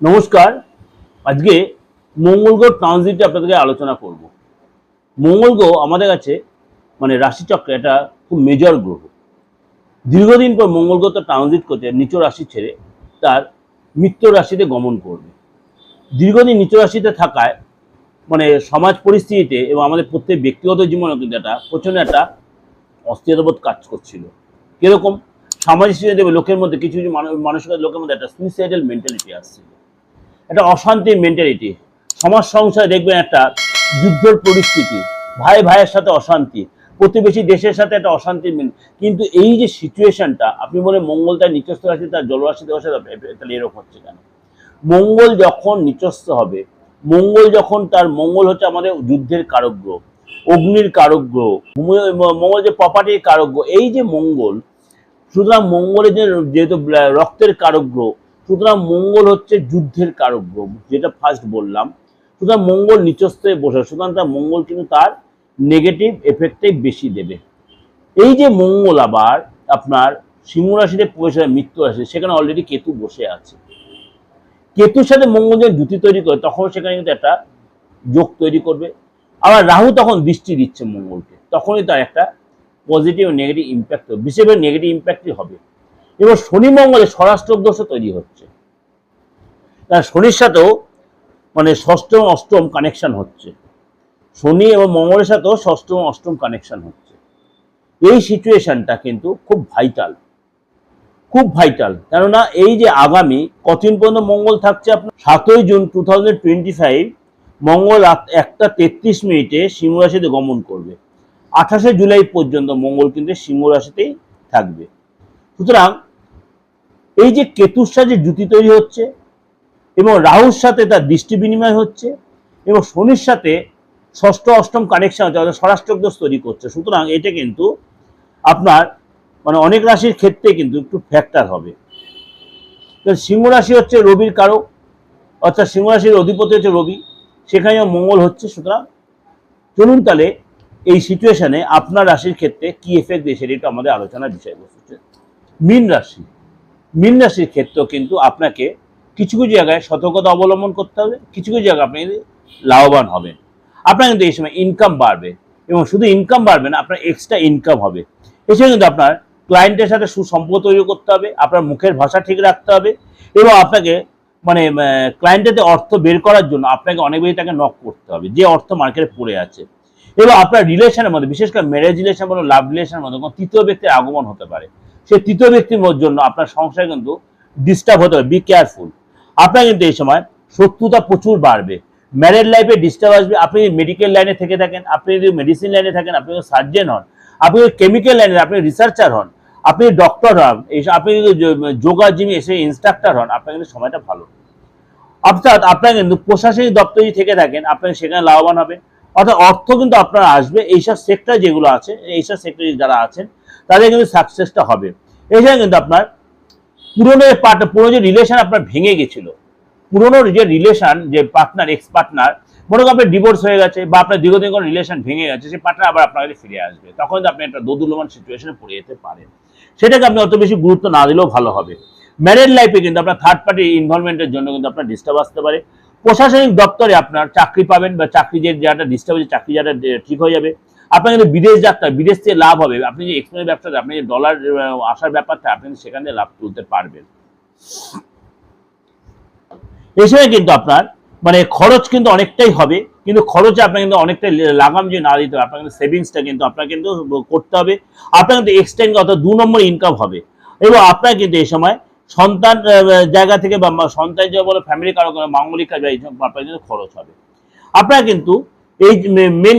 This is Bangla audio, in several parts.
নমস্কার। আজকে মঙ্গল গ্রহ ট্রানজিটে আপনাদেরকে আলোচনা করব। মঙ্গল গ্রহ আমাদের কাছে মানে রাশিচক্রে এটা খুব মেজর গ্রহ। দীর্ঘদিন পর মঙ্গল গ্রহ তো ট্রানজিট করছে, নিচ রাশি ছেড়ে তার মিত্র রাশিতে গমন করবে। দীর্ঘদিন নিচ রাশিতে থাকায় মানে সমাজ পরিস্থিতিতে এবং আমাদের প্রত্যেক ব্যক্তিগত জীবনেও কিন্তু একটা প্রচণ্ড একটা অস্থিরতাবোধ কাজ করছিল। কীরকম? সামাজিক স্থিতিতে লোকের মধ্যে, কিছু কিছু মানুষ, মানুষের লোকের মধ্যে একটা সুইসাইডাল মেন্টালিটি আসছিল। একটা অশান্তির মেন্টালিটি সমাজ সংসারে দেখবেন একটা যুদ্ধের পরিস্থিতি। ভাই ভাইয়ের সাথে অশান্তি, প্রতিবেশী দেশের সাথে একটা অশান্তির মেন কিন্তু এই যে সিচুয়েশনটা আপনি বলে মঙ্গল তার নিচস্থ রাশি, তার জলরাশি দেওয়ার সাথে তাহলে এরকম হচ্ছে কেন? মঙ্গল যখন নিচস্থ হবে, মঙ্গল যখন তার মঙ্গল হচ্ছে আমাদের যুদ্ধের কারক গ্রহ অগ্নির কারক মঙ্গল যে প্রপার্টির কারক গ্রহ এই যে মঙ্গল, সুতরাং মঙ্গলের যে যেহেতু রক্তের কারক গ্রহ সুতরাং মঙ্গল হচ্ছে যুদ্ধের কারক গ্রহ, যেটা ফার্স্ট বললাম। সুতরাং মঙ্গল নিচস্থে বসে, সুতরাং তার মঙ্গল কিন্তু তার নেগেটিভ এফেক্টটাই বেশি দেবে। এই যে মঙ্গল আবার আপনার সিংহ রাশিতে প্রবেশ মৃত্যু রাশি সেখানে অলরেডি কেতু বসে আছে। কেতুর সাথে মঙ্গল যখন জুতি তৈরি করে, তখন সেখানে কিন্তু একটা যোগ তৈরি করবে। আবার রাহু তখন দৃষ্টি দিচ্ছে মঙ্গলকে, তখনই তার একটা পজিটিভ নেগেটিভ ইম্প্যাক্ট হবে। বিশেষ করে নেগেটিভ ইম্প্যাক্টই হবে। এবার শনি মঙ্গলে স্বরাষ্ট্র দোষও তৈরি হচ্ছে। কারণ শনির সাথেও মানে ষষ্ঠম অষ্টম কানেকশন হচ্ছে। শনি এবং মঙ্গলের সাথেও ষষ্ঠম অষ্টম কানেকশন হচ্ছে। এই সিচুয়েশনটা কিন্তু খুব ভাইটাল খুব ভাইটাল কেননা এই যে আগামী কতদিন পর্যন্ত মঙ্গল থাকছে আপনার? সাতই June two thousand twenty five মঙ্গল একটা তেত্রিশ মিনিটে সিংহ রাশিতে গমন করবে। আঠাশে জুলাই পর্যন্ত মঙ্গল কিন্তু সিংহ রাশিতেই থাকবে। সুতরাং এই যে কেতুর সাথে জুতি তৈরি হচ্ছে, এবং রাহুর সাথে তার দৃষ্টি বিনিময় হচ্ছে, এবং শনির সাথে ষষ্ঠ, অষ্টম কানেকশন হচ্ছে, অর্থাৎ স্বরাষ্ট্রদোষ তৈরি করছে। সুতরাং এটা কিন্তু আপনার মানে অনেক রাশির ক্ষেত্রে কিন্তু একটু ফ্যাক্টর হবে। সিংহ রাশি হচ্ছে রবির কারক, অর্থাৎ সিংহ রাশির অধিপতি হচ্ছে রবি, সেখানেও মঙ্গল হচ্ছে। সুতরাং চলুন তাহলে এই সিচুয়েশনে আপনার রাশির ক্ষেত্রে কি এফেক্ট দিয়ে সেটা একটু আমাদের আলোচনার বিষয়বস্তু মীন রাশি। মীন রাশির ক্ষেত্রেও কিন্তু আপনাকে কিছু কিছু জায়গায় সতর্কতা অবলম্বন করতে হবে, কিছু কিছু জায়গায় আপনি লাভবান হবেন। আপনার কিন্তু এই সময় ইনকাম বাড়বে এবং শুধু ইনকাম বাড়বে না, আপনার এক্সট্রা ইনকাম হবে। এছাড়া কিন্তু আপনার ক্লায়েন্টের সাথে সুসম্পর্ক তৈরি করতে হবে, আপনার মুখের ভাষা ঠিক রাখতে হবে এবং আপনাকে মানে ক্লায়েন্টের অর্থ বের করার জন্য আপনাকে অনেক বেশি তাকে নক করতে হবে, যে অর্থ মার্কেটে পড়ে আছে। এবং আপনার রিলেশনের মধ্যে, বিশেষ করে ম্যারেজ রিলেশন বলো লাভ রিলেশনের মধ্যে কোনো তৃতীয় ব্যক্তির আগমন হতে পারে। সেই তৃতীয় ব্যক্তির জন্য আপনার সংসারে কিন্তু ডিস্টার্ব হতে হবে বি কেয়ারফুল আপনার কিন্তু এই সময় শত্রুতা প্রচুর বাড়বে। ম্যারেড লাইফে ডিস্টার্ব আসবে। আপনি যদি মেডিকেল লাইনে থেকে থাকেন, আপনি যদি মেডিসিন লাইনে থাকেন, আপনি যদি সার্জেন হন, আপনি যদি কেমিক্যাল লাইনে আপনি রিসার্চার হন, আপনি ডক্টর হন আপনি যদি যোগা জিমে এসে ইনস্ট্রাক্টর হন, আপনার কিন্তু সময়টা ভালো। অর্থাৎ আপনার কিন্তু প্রশাসনিক দপ্তরে যদি থেকে থাকেন, আপনার সেখানে লাভবান হবে। অর্থাৎ অর্থ কিন্তু আপনার আসবে। এইসব সেক্টর যেগুলো আছে, এইসব সেক্টরে যারা আছেন তাদের কিন্তু সাকসেসটা হবে। এছাড়া কিন্তু আপনার পুরনো পার্ট পুরনো যে রিলেশন আপনার ভেঙে গেছিল, পুরনো যে রিলেশন যে পার্টনার এক্স পার্টনার মনে করেন আপনার ডিভোর্স হয়ে গেছে বা আপনার দীর্ঘদিন কোনো রিলেশন ভেঙে গেছে, সেই পার্টনার আবার আপনার কাছে ফিরে আসবে। তখন আপনি একটা দোদুল্যমান সিচুয়েশনে পড়ে যেতে পারেন। সেটাকে আপনি অত বেশি গুরুত্ব না দিলেও ভালো হবে। ম্যারেড লাইফে কিন্তু আপনার থার্ড পার্টি ইনভলভমেন্টের জন্য কিন্তু আপনার ডিস্টার্ব আসতে পারে। প্রশাসনিক দপ্তরে আপনার চাকরি পাবেন বা চাকরি যে যাটা ডিস্টার্ব হয়েছে, চাকরি দে- ঠিক হয়ে যাবে। আপনার কিন্তু বিদেশ যাত্রা, বিদেশ থেকে লাভ হবে, আপনি যে এক্সপোর্টের ব্যবসাতে, আপনি যে ডলার আসার ব্যাপারটা, আপনি সেখান থেকে লাভ তুলতে পারবেন। এছাড়া কিন্তু আপনার মানে খরচ কিন্তু অনেকটাই হবে, কিন্তু খরচে আপনার কিন্তু অনেকটাই লাগাম যে না দিতে হবে, আপনার কিন্তু সেভিংসটা কিন্তু আপনার কিন্তু করতে হবে, আপনার কিন্তু এক্সটেন্ড অর্থাৎ দু নম্বর ইনকাম হবে। এবং আপনার কিন্তু এই সময় সন্তান জায়গা থেকে বা সন্তান যে বলে ফ্যামিলি কারও কোনো মাঙ্গলিক কাজ বা আপনার কিন্তু খরচ হবে। আপনার কিন্তু এই মেন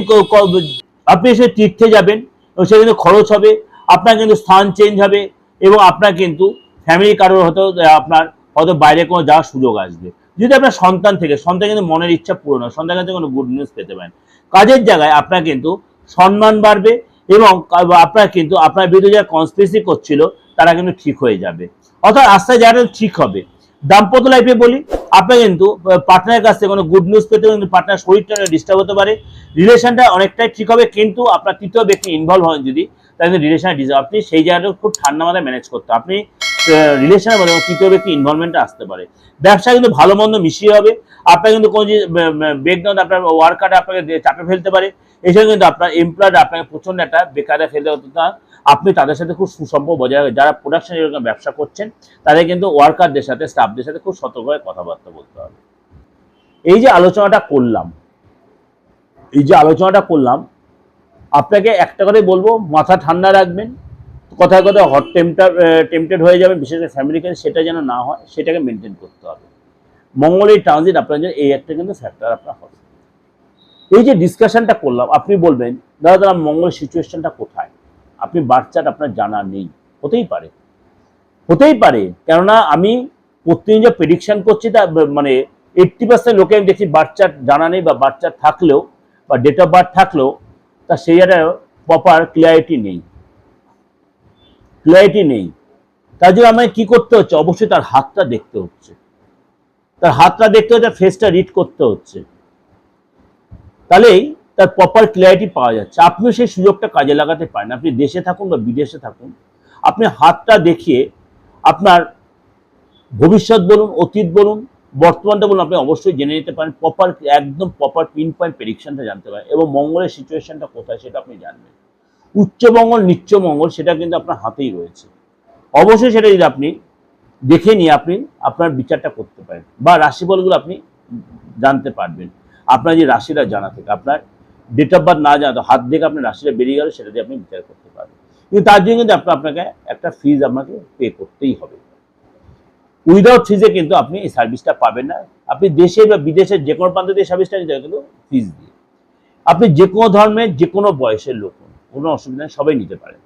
আপনি এসে তীর্থে যাবেন, এবং সেখানে খরচ হবে, আপনার কিন্তু স্থান চেঞ্জ হবে, এবং আপনার কিন্তু ফ্যামিলি কারোর হয়তো আপনার হয়তো বাইরে কোনো যাওয়ার সুযোগ আসবে। যদি আপনার সন্তান থেকে, সন্তান কিন্তু মনের ইচ্ছা পূরণ হয়, সন্তান কাছে কোনো গুড নিউজ পেতে পারেন। কাজের জায়গায় আপনার কিন্তু সম্মান বাড়বে, এবং আপনার কিন্তু, আপনার বিরুদ্ধে যারা কনস্পিরেসি করছিল, তারা কিন্তু ঠিক হয়ে যাবে। অর্থাৎ আস্তে যারা ঠিক হবে। দাম্পত্য লাইফে বলি, আপনার কিন্তু পার্টনারের কাছ থেকে কোনো গুড নিউজ পেতে কিন্তু পার্টনার শরীরটা ডিস্টার্ব হতে পারে। রিলেশনটা অনেকটাই ঠিক হবে, কিন্তু আপনার তৃতীয় ব্যক্তি ইনভলভ হন যদি, তাহলে রিলেশন ডিস্টার্ব আপনি সেই জায়গাটা খুব ঠান্ডা মাথায় ম্যানেজ করতে। আপনি রিলেশনের মধ্যে তৃতীয় ব্যক্তি ইনভলভমেন্টটা আসতে পারে। ব্যবসা কিন্তু ভালো মন্দ মিশিয়ে হবে। আপনার কিন্তু কোনো যে ব্রেকডাউন আপনার ওয়ার্কারে আপনাকে চাপে ফেলতে পারে। এছাড়া কিন্তু আপনার এমপ্লয়ার আপনাকে প্রচণ্ড একটা বেকারে ফেলতে হতো আপনি তাদের সাথে খুব সুসম্পর্ক বজায় যারা প্রোডাকশন এরকম ব্যবসা করছেন, তাদের কিন্তু ওয়ার্কারদের সাথে স্টাফদের সাথে খুব সতর্কভাবে কথাবার্তা বলতে হবে। এই যে আলোচনাটা করলাম, এই যে আলোচনাটা করলাম, আপনাকে একটা করে বলব, মাথা ঠান্ডা রাখবেন, কথায় কথায় হট টেম্পটার টেম্পটেড হয়ে যাবে বিশেষ করে ফ্যামিলি কাছে সেটা যেন না হয়, সেটাকে মেনটেন করতে হবে। মঙ্গলের ট্রানজিট আপনার জন্য এই একটা কিন্তু ফ্যাক্টর আপনার হবে। এই যে ডিসকাশনটা করলাম, আপনি বলবেন, দাদা দাদা মঙ্গল সিচুয়েশনটা কোথায়? আপনি বাচ্চাটা আপনার জানা নেই। হতেই পারে। হতেই পারে। কেননা আমি প্রতিদিন যে প্রেডিকশন করছি তা মানে এইট্টি পার্সেন্ট লোকে আমি দেখছি বাচ্চার জানা নেই বা বাচ্চা থাকলেও বা ডেট অফ বার্থ থাকলেও তা সেই একটা প্রপার ক্লিয়ারিটি নেই। ক্লিয়ারিটি নেই। তার জন্য আমায় কি করতে হচ্ছে? অবশ্যই তার হাতটা দেখতে হচ্ছে। তার হাতটা দেখতে হচ্ছে ফেসটা রিড করতে হচ্ছে। তাহলেই তার প্রপার ক্লিয়ারিটি পাওয়া যাচ্ছে। আপনিও সেই সুযোগটা কাজে লাগাতে পারেন। আপনি দেশে থাকুন বা বিদেশে থাকুন। আপনি হাতটা দেখিয়ে আপনার ভবিষ্যৎ বলুন, অতীত বলুন, বর্তমানটা বলুন, আপনি অবশ্যই জেনে নিতে পারেন। প্রপার একদম প্রপার পিন পয়েন্ট প্রেডিকশনটা জানতে পারেন। এবং মঙ্গলের সিচুয়েশনটা কোথায় সেটা আপনি জানবেন। উচ্চমঙ্গল নিচ্চমঙ্গল সেটা কিন্তু আপনার হাতেই রয়েছে। অবশ্যই সেটা যদি আপনি দেখে নিয়ে আপনি আপনার বিচারটা করতে পারেন বা রাশিফলগুলো আপনি জানতে পারবেন। আপনার যে রাশিটা জানা থেকে, আপনার ডেট অফ বার্থ না জানা হাত দেখে আপনার রাশিটা বেরিয়ে গেল, সেটা দিয়ে আপনি বিচার করতে পারবেন। কিন্তু তার জন্য কিন্তু আপনার আপনাকে একটা ফিজ আপনাকে পে করতেই হবে। উইদাউট ফিজে কিন্তু আপনি এই সার্ভিসটা পাবেন না। আপনি দেশে বা বিদেশের যে কোনো প্রান্ত দিয়ে সার্ভিসটা নিতে কিন্তু ফিজ দিয়ে। আপনি যে কোনো ধর্মের, যে কোনো বয়সের লোক কোনো অসুবিধা নেই, সবাই নিতে পারেন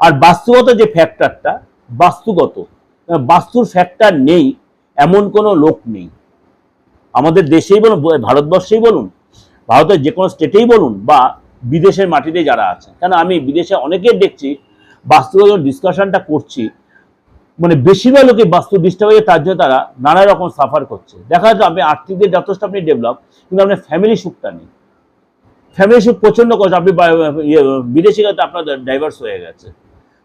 আর বাস্তুগত যে ফ্যাক্টরটা বাস্তুগত বাস্তুর ফ্যাক্টর নেই, এমন কোনো লোক নেই। আমাদের দেশেই বলুন, ভারতবর্ষেই বলুন ভারতের যে কোনো স্টেটেই বলুন বা বিদেশের মাটিতে যারা আছে কেন আমি বিদেশে অনেকের দেখছি বাস্তুগত ডিসকাশনটা করছি মানে বেশিরভাগ লোকে বাস্তু ডিস্টার্ব হয়ে তার জন্য তারা নানা রকম সাফার করছে। দেখা যাচ্ছে আপনি আর্থিক দিক যথেষ্ট আপনি ডেভেলপ কিন্তু আপনার ফ্যামিলি সুখটা নেই। ফ্যামিলি সুখ প্রচণ্ড কষ্ট আপনি ইয়ে, বিদেশি হয়তো আপনার ডাইভার্স হয়ে গেছে।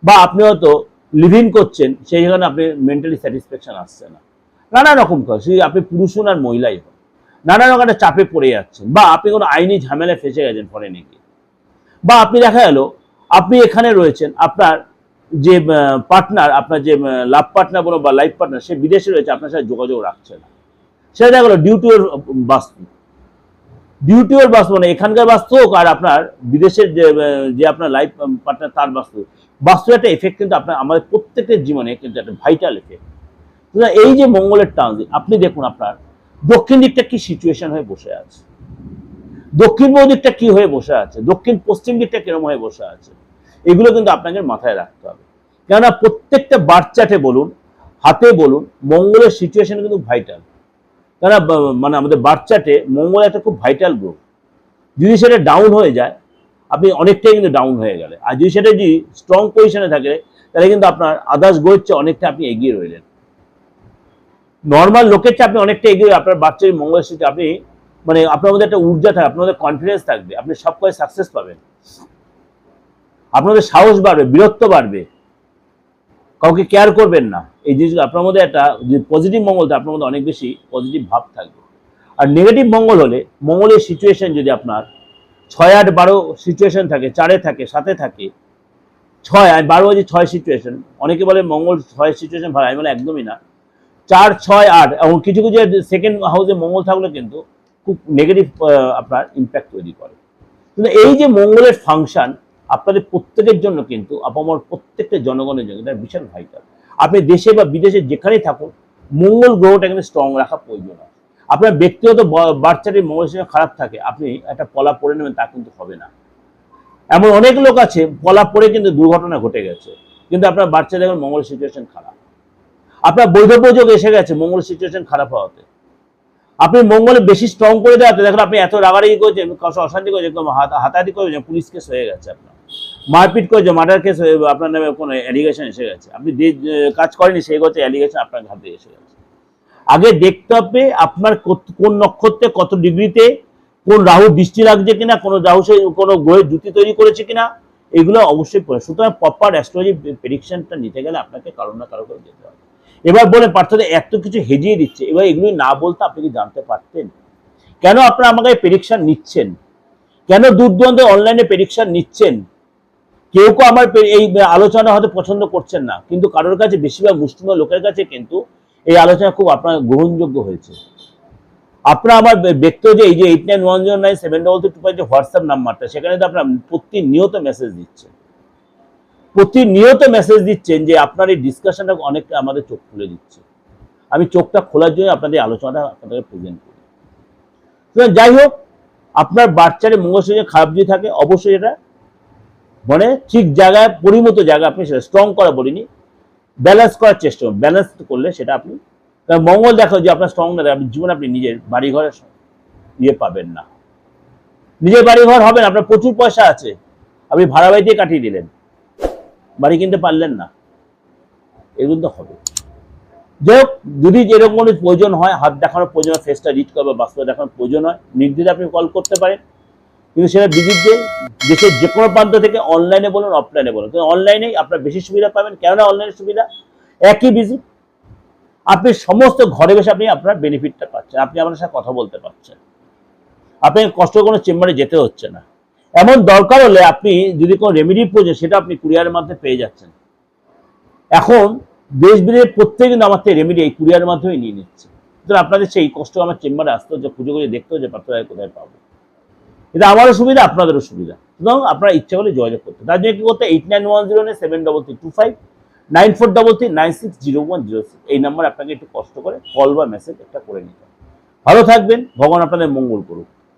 বা আপনি হয়তো লিভিং করছেন সেই জন্য আপনি মেন্টালি স্যাটিসফ্যাকশন আসছে না। নানা রকম কাজ আপনি পুরুষ হন আর মহিলাই হন। নানা রকম একটা চাপে পড়ে যাচ্ছেন বা আপনি কোনো আইনি ঝামেলায় ফেঁসে গেছেন ফরেনে গিয়ে বা আপনি দেখা গেল, আপনি এখানে রয়েছেন, আপনার যে পার্টনার আপনার যে লাভ পার্টনার বলো বা লাইফ পার্টনার সে বিদেশে রয়েছে, আপনার সাথে যোগাযোগ রাখছে না। সেটা দেখা গেলো ডিউটি ওর বাস্তু ডিউটি ওর বাস্তু মানে এখানকার বাস্তু হোক আর আপনার বিদেশের যে যে আপনার লাইফ পার্টনার তার বাস্তু বাস্তু একটা এফেক্ট কিন্তু আপনার, আমাদের প্রত্যেকের জীবনে কিন্তু একটা ভাইটাল এফেক্ট এই যে মঙ্গলের ট্রানজিট, আপনি দেখুন আপনার দক্ষিণ দিকটা কি সিচুয়েশন হয়ে বসে আছে? দক্ষিণ পূর্ব দিকটা কি হয়ে বসে আছে? দক্ষিণ পশ্চিম দিকটা কিরম হয়ে বসে আছে? এগুলো কিন্তু আপনাকে মাথায় রাখতে হবে। কেননা প্রত্যেকটা বাচ্চাটে বলুন, হাতে বলুন, মঙ্গলের সিচুয়েশন কিন্তু ভাইটাল কেননা মানে আমাদের বাচ্চাটে মঙ্গল একটা খুব ভাইটাল গ্রুপ যদি সেটা ডাউন হয়ে যায়, আপনি অনেকটাই কিন্তু ডাউন হয়ে গেলে আর যদি সেটা যদি স্ট্রং পজিশনে থাকে, তাহলে কিন্তু আপনার আদার্স গোয়ের চেয়ে অনেকটা আপনি এগিয়ে রইলেন। নর্মাল লোকের চেয়ে আপনি অনেকটা এগিয়ে, আপনার বাচ্চার মঙ্গলের সাথে আপনি মানে আপনার মধ্যে একটা ঊর্জা থাকবে, আপনার মধ্যে কনফিডেন্স থাকবে, আপনি সব কাজে সাকসেস পাবেন। আপনাদের সাহস বাড়বে, বীরত্ব বাড়বে। কাউকে কেয়ার করবেন না। এই জিনিসগুলো আপনার মধ্যে একটা যে পজিটিভ মঙ্গল আপনার মধ্যে অনেক বেশি পজিটিভ ভাব থাকবে। আর নেগেটিভ মঙ্গল হলে, মঙ্গলের সিচুয়েশন যদি আপনার ছয় আট বারো সিচুয়েশন থাকে, চারে থাকে সাথে থাকে, ছয় বারো বাজে ছয় সিচুয়েশন অনেকে বলে মঙ্গল ছয় সিচুয়েশন ভালো, আমি বলে একদমই না। চার, ছয়, আট, এবং কিছু কিছু সেকেন্ড হাউসে মঙ্গল থাকলে কিন্তু খুব নেগেটিভ আপনার ইম্প্যাক্ট তৈরি করে। কিন্তু এই যে মঙ্গলের ফাংশন আপনাদের প্রত্যেকের জন্য কিন্তু আপামর প্রত্যেকটা জনগণের জন্য এটা বিশাল ভাইটাল আপনি দেশে বা বিদেশে যেখানেই থাকুন, মঙ্গল গ্রহটা কিন্তু স্ট্রং রাখা প্রয়োজন আছে আপনার ব্যক্তিগত বাচ্চাটি মঙ্গলের সঙ্গে খারাপ থাকে, আপনি একটা পলা পড়ে নেবেন, তা কিন্তু হবে না। এমন অনেক লোক আছে, পলা পড়ে কিন্তু দুর্ঘটনা ঘটে গেছে। কিন্তু আপনার বাচ্চা দেখুন মঙ্গলের সিচুয়েশন খারাপ। আপনার বৈধ এসে গেছে মঙ্গল সিচুয়েশন খারাপ হওয়াতে। আপনি মঙ্গলে বেশি স্ট্রং করে দেওয়াতে, দেখুন আপনি এত রাগারাগি করেছেন কষ্ট অশান্তি করেছেন হাতাহাতি করেছেন, পুলিশ কেস হয়ে গেছে আপনার। মারপিট করেছে মার্ডার কেস হয়ে, আপনার নামে কোনো অ্যালিগেশন এসে গেছে। আপনি যে কাজ করেনি সেই গত অ্যালিগেশন আপনার হাতে এসে গেছে। আগে দেখতে হবে আপনার কোন নক্ষত্রে কত ডিগ্রিতে, কোন রাহু দৃষ্টি লাগছে কিনা, কোন রাহু সে, কোনো গ্রহের জুতি তৈরি করেছে কিনা, এগুলো অবশ্যই সুতরাং প্রপার অ্যাস্ট্রোলজি প্রেডিকশনটা নিতে গেলে আপনাকে কারও না কারও করে যেতে হবে। এবার বলে পার্থতে এত কিছু হেজিয়ে দিচ্ছে। এবার এগুলি না বলতে আপনি কি জানতে পারতেন? কেন আপনারা আমাকে প্রেডিকশন নিচ্ছেন? কেন দূর দূরান্তে অনলাইনে প্রেডিকশন নিচ্ছেন? কেউ কেউ আমার এই আলোচনা হয়তো পছন্দ করছেন না, কিন্তু কারোর কাছে বেশিরভাগ মুসলিম লোকের কাছে কিন্তু এই আলোচনা খুব আপনার গ্রহণযোগ্য হয়েছে। আপনারা আমার ব্যক্ত যে এই যে eight nine one zero nine seven double two five যে হোয়াটসঅ্যাপ নাম্বারটা সেখানে তো আপনার প্রতিনিয়ত মেসেজ দিচ্ছেন প্রতিনিয়ত মেসেজ দিচ্ছেন যে আপনার এই ডিসকাশনটা অনেকটা আমাদের চোখ খুলে দিচ্ছে। আমি চোখটা খোলার জন্য আপনাদের আলোচনাটা আপনাদের প্রেজেন্ট করি। যাই হোক, আপনার বাচ্চারে মঙ্গলসূত্রে খারাপ যদি থাকে, অবশ্যই এটা মানে ঠিক জায়গায়, পরিমতো জায়গায় আপনি সেটা স্ট্রং করা বলিনি ব্যালেন্স করার চেষ্টা করুন। ব্যালেন্স করলে সেটা আপনি কারণ মঙ্গল দেখো যে আপনার স্ট্রং না আপনি জীবনে আপনি নিজের বাড়ি ঘরে ইয়ে পাবেন না। নিজের বাড়ি ঘর হবে না, আপনার প্রচুর পয়সা আছে। আপনি ভাড়া বাড়ি দিয়ে কাটিয়ে দিলেন। বাড়ি কিনতে পারলেন না। এগুলো তো হবে। যাই হোক যদি যেরকম কোনো প্রয়োজন হয়, হাত দেখানোর প্রয়োজন হয় ফেসটা রিড করা বা বাস্তবে দেখানোর প্রয়োজন হয় নির্দ্বিধে আপনি কল করতে পারেন। কিন্তু সেটা বিরুদ্ধে দেশের যে কোনো প্রান্ত থেকে অনলাইনে বলুন অফলাইনে বলুন। কিন্তু অনলাইনেই আপনার বেশি সুবিধা পাবেন। কেননা অনলাইনের সুবিধা? একই বিজি আপনি সমস্ত ঘরে বসে আপনি আপনার বেনিফিটটা পাচ্ছেন। আপনি আপনার সাথে কথা বলতে পারছেন। আপনি কষ্ট কোনো চেম্বারে যেতে হচ্ছে না। এমন দরকার হলে আপনি যদি কোনো রেমেডি প্রয়োজন সেটা আপনি কুরিয়ারের মাধ্যমে পেয়ে যাচ্ছেন। এখন দেশ বিদেশের প্রত্যেক কিন্তু আমার রেমেডি এই কুরিয়ারের মাধ্যমে নিয়ে নিচ্ছে। সুতরাং আপনাদের সেই কষ্ট আমার চেম্বারে আসতে হচ্ছে, খুঁজে খুঁজে দেখতে হচ্ছে পাত্রায় কোথায় পাবো। এটা আমারও সুবিধা, আপনাদেরও সুবিধা। সুতরাং আপনারা ইচ্ছা করলে যোগাযোগ করতে তার জন্য কি করতে eight nine one zero seven double three two five nine four double three nine six zero one zero six এই নাম্বার আপনাকে একটু কষ্ট করে কল বা মেসেজ একটা করে নিতে ভালো থাকবেন, ভগবান আপনাদের মঙ্গল করুক।